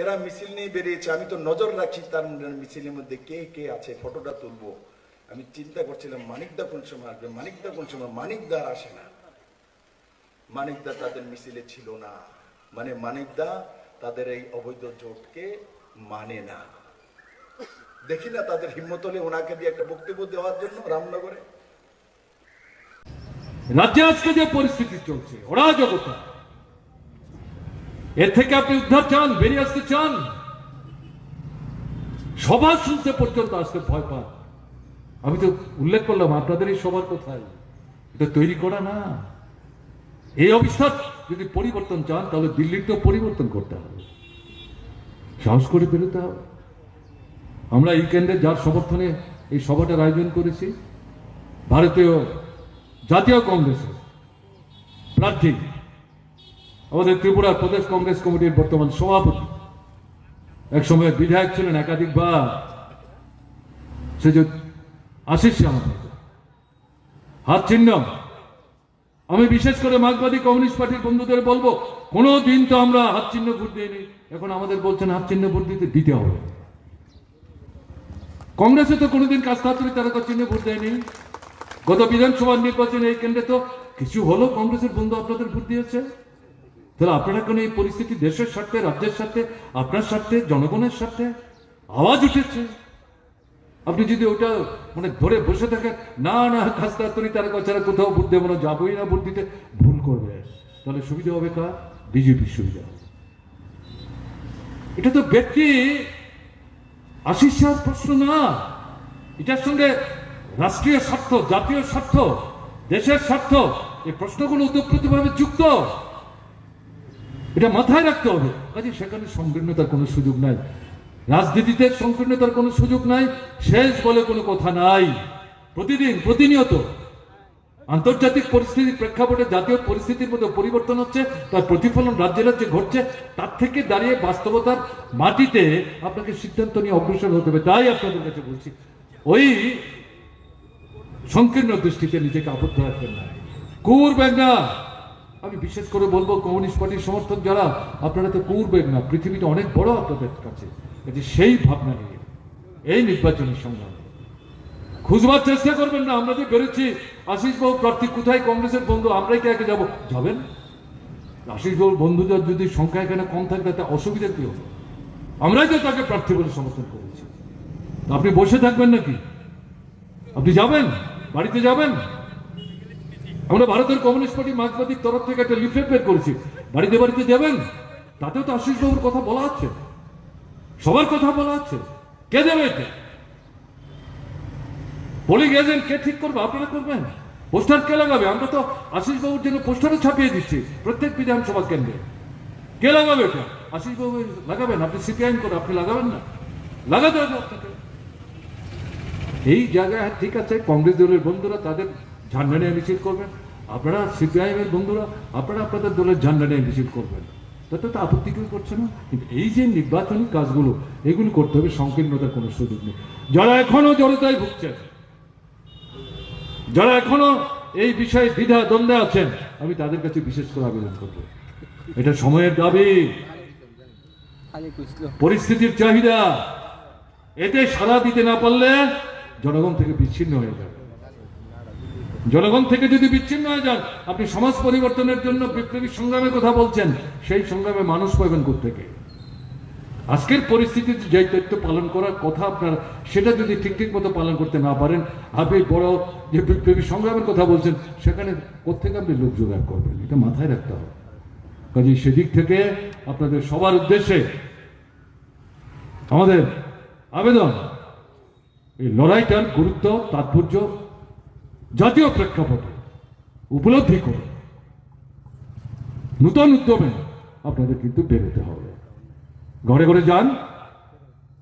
এরা মিছিল নিয়ে বেরিয়েছে, আমি তো নজর রাখছি তার মিছিলের মধ্যে কে কে আছে, ফটোটা তুলবো। আমি চিন্তা করছিলাম মানিকদা কোন সময় আসবে? মানিকদা কোন সময়? মানিকদা আসে না। মানিকদা তাদের মিছিলে ছিল না। মানে মানিকদা তাদের এই অবৈধ জোটকে মানে না। দেখি না তাদের হিম্মত হলে ওনাকে দিয়ে একটা বক্তব্য দেওয়ার জন্য রামনগরে। রাজ্যে আজকে যে পরিস্থিতি চলছে, অরাজকতা এর থেকে আপনি উদ্ধার চান, বেরিয়ে আসতে চান। সভা শুনতে পর্যন্ত আসতে ভয় পান। আমি তো উল্লেখ করলাম আপনাদের এই সবার কোথায় এটা তৈরি করা না। এই অবস্থার যদি পরিবর্তন চান, তাহলে দিল্লির তো পরিবর্তন করতে হবে। সাহস করে বেরোতে হবে। আমরা এই কেন্দ্রে যার সমর্থনে এই সভাটার আয়োজন করেছি, ভারতীয় জাতীয় কংগ্রেসের প্রার্থী আমাদের ত্রিপুরা প্রদেশ কংগ্রেস কমিটির বর্তমান সভাপতি, এক সময় বিধায়ক ছিলেন একাধিকবার সে যে আশিস হাত চিহ্ন আমি বিশেষ করে মার্কবাদী কমিউনিস্ট পার্টির বন্ধুদের বলব কোনো দিন তো আমরা হাত চিহ্ন ভোট দিইনি। এখন আমাদের বলছেন হাত চিহ্ন ভোট দিতে দিতে হবে। কংগ্রেসে তো কোনোদিন কাজ কাস্তাতুরি তারকা চিহ্ন ভোট দেয়নি। গত বিধানসভা নির্বাচনে এই কেন্দ্রে তো কিছু হলো কংগ্রেসের বন্ধু আপনাদের ভোট দিয়েছে। তাহলে আপনারা কেন এই পরিস্থিতি দেশের স্বার্থে, রাজ্যের স্বার্থে, আপনার স্বার্থে, জনগণের স্বার্থে? আওয়াজ উঠেছে। আপনি যদি ওটা মানে ধরে বসে থাকেন, না না খাস্তা কাস্তাতুরি তারকা ছাড়া কোথাও ভোট দেবো না, যাবোই না ভোট দিতে, ভুল করবে। তাহলে সুবিধা হবে কার? বিজেপির সুবিধা। এটা তো ব্যক্তি আশিস প্রশ্ন না। এটার সঙ্গে রাষ্ট্রীয় স্বার্থ, জাতীয় স্বার্থ, দেশের স্বার্থ, এই প্রশ্নগুলো ওতপ্রোতভাবে যুক্ত। এটা মাথায় রাখতে হবে। কাজে সেখানে সংকীর্ণতার কোনো সুযোগ নাই। রাজনীতিতে সংকীর্ণতার কোনো সুযোগ নাই। শেষ বলে কোনো কথা নাই। প্রতিদিন, প্রতিনিয়ত আন্তর্জাতিক পরিস্থিতির প্রেক্ষাপটে জাতীয় পরিস্থিতির মধ্যে পরিবর্তন হচ্ছে, তার প্রতিফলন রাজ্যে রাজ্যে ঘটছে, তার থেকে দাঁড়িয়ে বাস্তবতার মাটিতে আপনাকে সিদ্ধান্ত নিয়ে অগ্রসর হতে হবে, তাই আপনাদের কাছে বলছি। ওই সংকীর্ণ দৃষ্টিতে নিজেকে আবদ্ধ রাখবেন না। করবেন না। আমি বিশেষ করে বলব কমিউনিস্ট পার্টির সমর্থক যারা, আপনারা তো করবেন না, পৃথিবীটা অনেক বড় আপনাদের কাছে। সেই ভাবনা নিয়ে, এই নির্বাচনী সংগ্রাম। খুঁজবার চেষ্টা করবেন না, আমরা যে বেরোচ্ছি আশিস বাবু প্রার্থী কোথায়? কংগ্রেসের বন্ধু, আমরাই কে যাব? যাবেন? আশিস বাবুর বন্ধুদের যদি সংখ্যা এখানে কম থাকে, তাতে অসুবিধা কি হবে? আমরাই তো তাকে প্রার্থী বলে সমর্থন করেছি। আপনি বসে থাকবেন নাকি? আপনি যাবেন? বাড়িতে যাবেন? আমরা ভারতের কমিউনিস্ট পার্টি মার্ক্সবাদীর তরফ থেকে একটা লিফলেট বের করেছি। বাড়িতে বাড়িতে যাবেন তাতেও তো আশিস বাবুর কথা বলা আছে। সবার কথা বলা আছে। কে দেবে এটা? পোলিং এজেন্ট কে ঠিক করবে? আপনারা করবেন? পোস্টার কে লাগাবে? আমরা তো আশিস বাবুর জন্য পোস্টারও ছাপিয়ে দিচ্ছি প্রত্যেক বিধানসভা কেন্দ্রে। কে লাগাবে এটা? আশিস বাবু লাগাবেন? আপনি সিপিআইএম করে, আপনি লাগাবেন না? লাগাতে হবে আপনাকে। এই জায়গায় ঠিক আছে, কংগ্রেস দলের বন্ধুরা তাদের ঝান্ডা নিয়ে মিছিল করবেন। আপনারা সিপিআইএম এর বন্ধুরা, আপনারা আপনাদের দলের ঝান্ডা নিয়ে মিছিল করবেন। তাতে তো আপত্তি কেউ করছে না। কিন্তু এই যে নির্বাচনী কাজগুলো, এগুলো করতে হবে, সংকীর্ণতার কোনো সুযোগ নেই। যারা এখনও জড়তায় ভুগছেন, যারা এখনও এই বিষয়ে দ্বিধা দ্বন্দ্বে আছেন, আমি তাদের কাছে বিশেষ করে আবেদন করব। এটা সময়ের দাবি। পরিস্থিতির চাহিদা, এতে সাড়া দিতে না পারলে জনগণ থেকে বিচ্ছিন্ন হয়ে যাবে। জনগণ থেকে যদি বিচ্ছিন্ন হয়ে যান, আপনি সমাজ পরিবর্তনের জন্য বিপ্লবী সংগ্রামের কথা বলছেন, সেই সংগ্রামে মানুষ পাবেন থেকে আজকের পরিস্থিতিতে যে দায়িত্ব পালন করার কথা আপনার, সেটা যদি ঠিক ঠিক মতো পালন করতে না পারেন, আপনি বড় যে বিপ্লবী সংগ্রামের কথা বলছেন, সেখানে কোথেকে আপনি লোক জোগাড় করবেন? এটা মাথায় রাখতে হবে। কাজে সেদিক থেকে আপনাদের সবার উদ্দেশ্যে আমাদের আবেদন, এই লড়াইটার গুরুত্ব, তাৎপর্য জাতীয় প্রেক্ষাপটে উপলব্ধি করে নূতন উদ্যমে আপনাদের কিন্তু বেরোতে হবে। ঘরে ঘরে যান।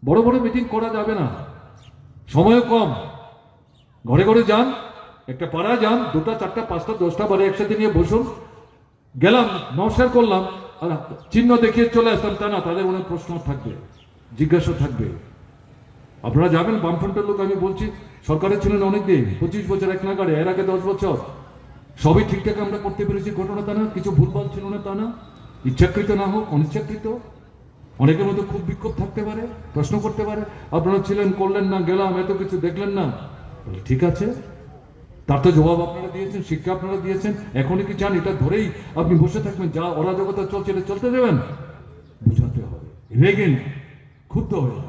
বড় বড় মিটিং করা যাবে না। সময় কম। ঘরে ঘরে যান। একটা পাড়া যান। দুটা, চারটা, পাঁচটা, দশটা বারে একসাথে নিয়ে বসুন। গেলাম, নমস্কার করলাম। আর চিহ্ন দেখিয়ে চলে আসলাম। তা না, তাদের অনেক প্রশ্ন থাকবে, জিজ্ঞাসা থাকবে। আপনারা যাবেন বামফ্রন্টের লোক আমি বলছি সরকারের ছিলেন অনেক দিন পঁচিশ বছর এক নাগারে এর আগে দশ বছর। সবই ঠিকঠাক আমরা করতে পেরেছি ঘটনা তা না কিছু ভুলভাল ছিল না তা না। ইচ্ছাকৃত না হোক অনিচ্ছাকৃত। অনেকের মধ্যে খুব বিক্ষোভ থাকতে পারে প্রশ্ন করতে পারে আপনারা ছিলেন করলেন না গেলাম এত কিছু দেখলেন না। ঠিক আছে। তার তো জবাব আপনারা দিয়েছেন শিক্ষা আপনারা দিয়েছেন এখনই কি চান এটা ধরেই আপনি বসে থাকবেন যা অরাজকতা চলছে এটা চলতে দেবেন? বুঝাতে হবে। রেগে না, ক্ষুব্ধ হয়ে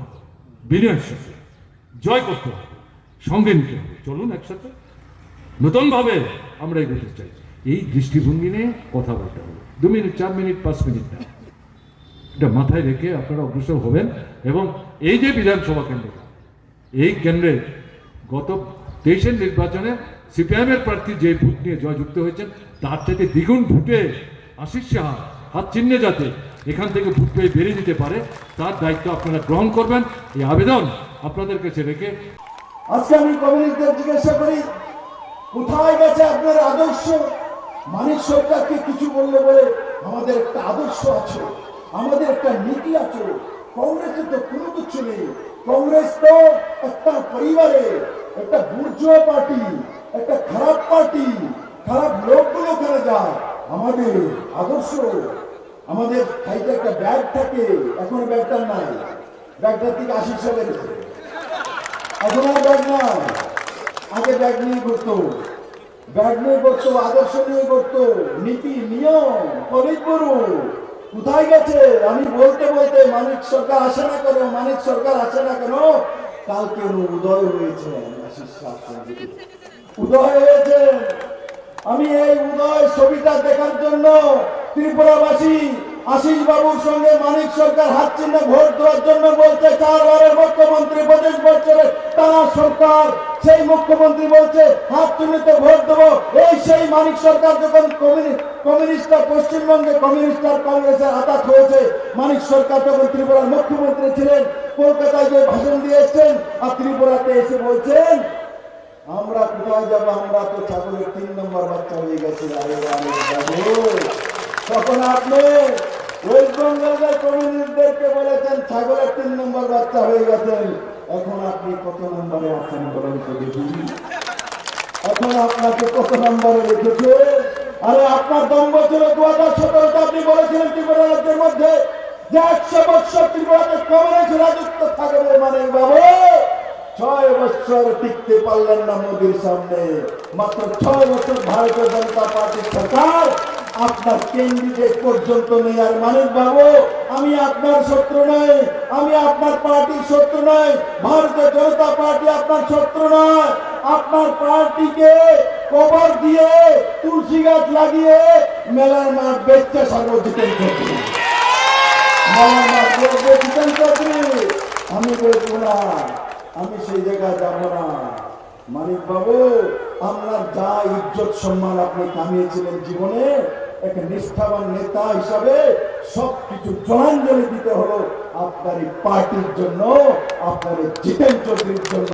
বিনয়ের সাথে জয় করতে হবে, সঙ্গে নিতে হবে। চলুন একসাথে। নতুন ভাবে আমরা এগোতে চাই। এই দৃষ্টিভঙ্গি নিয়ে কথা বলতে হবে। দু মিনিট, চার মিনিট, পাঁচ মিনিট না। এটা মাথায় রেখে আপনারা অগ্রসর হবেন এবং এই যে বিধানসভা কেন্দ্রটা, এই কেন্দ্রে গত তেইশের নির্বাচনে সিপিআইএম এর প্রার্থী যে ভোট নিয়ে জয়যুক্ত হয়েছেন, তার থেকে দ্বিগুণ ভোটে আশিস সাহা হাত চিহ্নে যাতে এখান থেকে ভোট পেয়ে বেরিয়ে দিতে পারে, তার দায়িত্ব আপনারা গ্রহণ করবেন। এই আবেদন আপনাদের কাছে রেখে আজকে আমি কমিউনিটিদের জিজ্ঞাসা করি, কোথায় গেছে আপনার আদর্শ? মানিক সরকারকে কিছু বললে বলে আমাদের একটা আদর্শ আছে, আমাদের একটা নীতি আছে কংগ্রেসের তো কোনো কিছু নেই। কংগ্রেস তো একটা পরিবারে, একটা বুর্জোয়া পার্টি, একটা খারাপ পার্টি, খারাপ লোকগুলো ওখানে যায়। আমাদের আদর্শ। আমাদের খাইতে একটা ব্যাগ থাকে, এখন ব্যাগটা নাই। ব্যাগটার থেকে আশি সালে এখন আর ব্যাগ নাই। আগে ব্যাগ নিয়ে করতো ব্যাগ নিয়ে করতো আদর্শ নিয়ে করতো নীতি, নিয়ম অনেক বড় কোথায় গেছে? আমি বলতে বলতে মানিক সরকার আসে না কেন? মানিক সরকার আসে না কেন? কালকে উদয় হয়েছে। উদয় হয়েছে। আমি এই উদয় ছবিটা দেখার জন্য ত্রিপুরাবাসী আশিস বাবুর সঙ্গে মানিক সরকার হাত চিহ্নে ভোট দেওয়ার জন্য বলছে, চারবারের মুখ্যমন্ত্রী পঁচিশ বছরের তারা সরকার, সেই মুখ্যমন্ত্রী বলছে, হাত চিহ্নিতে ভোট দেবো। এই সেই মানিক সরকার যখন কমিউনি- কমিউনিস্টরা পশ্চিমবঙ্গে কমিউনিস্ট আর কংগ্রেসের আঘাত হয়েছে, মানিক সরকার তখন ত্রিপুরার মুখ্যমন্ত্রী ছিলেন, কলকাতায় যে ভাষণ দিয়ে এসছেন আর ত্রিপুরাতে এসে বলছেন, আমরা কোথায় যাব? আমরা তো ছাগলের তিন নম্বর বাচ্চা হয়ে গেছি আরে বাবু। তখন আপনি ওয়েস্ট বেঙ্গলের কমিউনিস্টদেরকে বলেছেন, ছাগলের তিন নম্বর বাচ্চা হয়ে গেছেন এখন আপনি কত নম্বরে আছেন বলেন তো দেখি এখন আপনাকে কত নম্বরে রেখেছে? আরে, আপনার দম্ব ছিল দু হাজার সতেরোতে। আপনি বলেছিলেন ত্রিপুরা রাজ্যের মধ্যে যে একশো বছর ত্রিপুরাতে কংগ্রেস রাজত্ব থাকবে মানে বাবু, ছয় বছর টিকতে পারলেন না মোদীর সামনে। মাত্র ছয় বছর ভারতীয় জনতা পার্টির সরকার আপনার ক্যান্ডিডেট পর্যন্ত আর মানিক বাবু, আমি আপনার শত্রু নই, আমি আপনার পার্টির শত্রু নই, ভারতীয় জনতা পার্টি আপনার শত্রু নয়। আপনার পার্টিকে কভার দিয়ে তুলসী গাছ লাগিয়ে মেলার মাঠ বেচতে সর্বজিতেন চৌধুরী মেলার মাঠ জিতেন চৌধুরী আমি বলব না, আমি সেই জায়গায় যাব না। মানিক বাবু, আপনার যা ইজ্জত সম্মান আপনি কামিয়েছিলেন জীবনে এক নিষ্ঠাবান নেতা হিসাবে সবকিছু জলাঞ্জলি দিতে হলো আপনার এই পার্টির জন্য, আপনার জিতেন চৌধুরীর জন্য।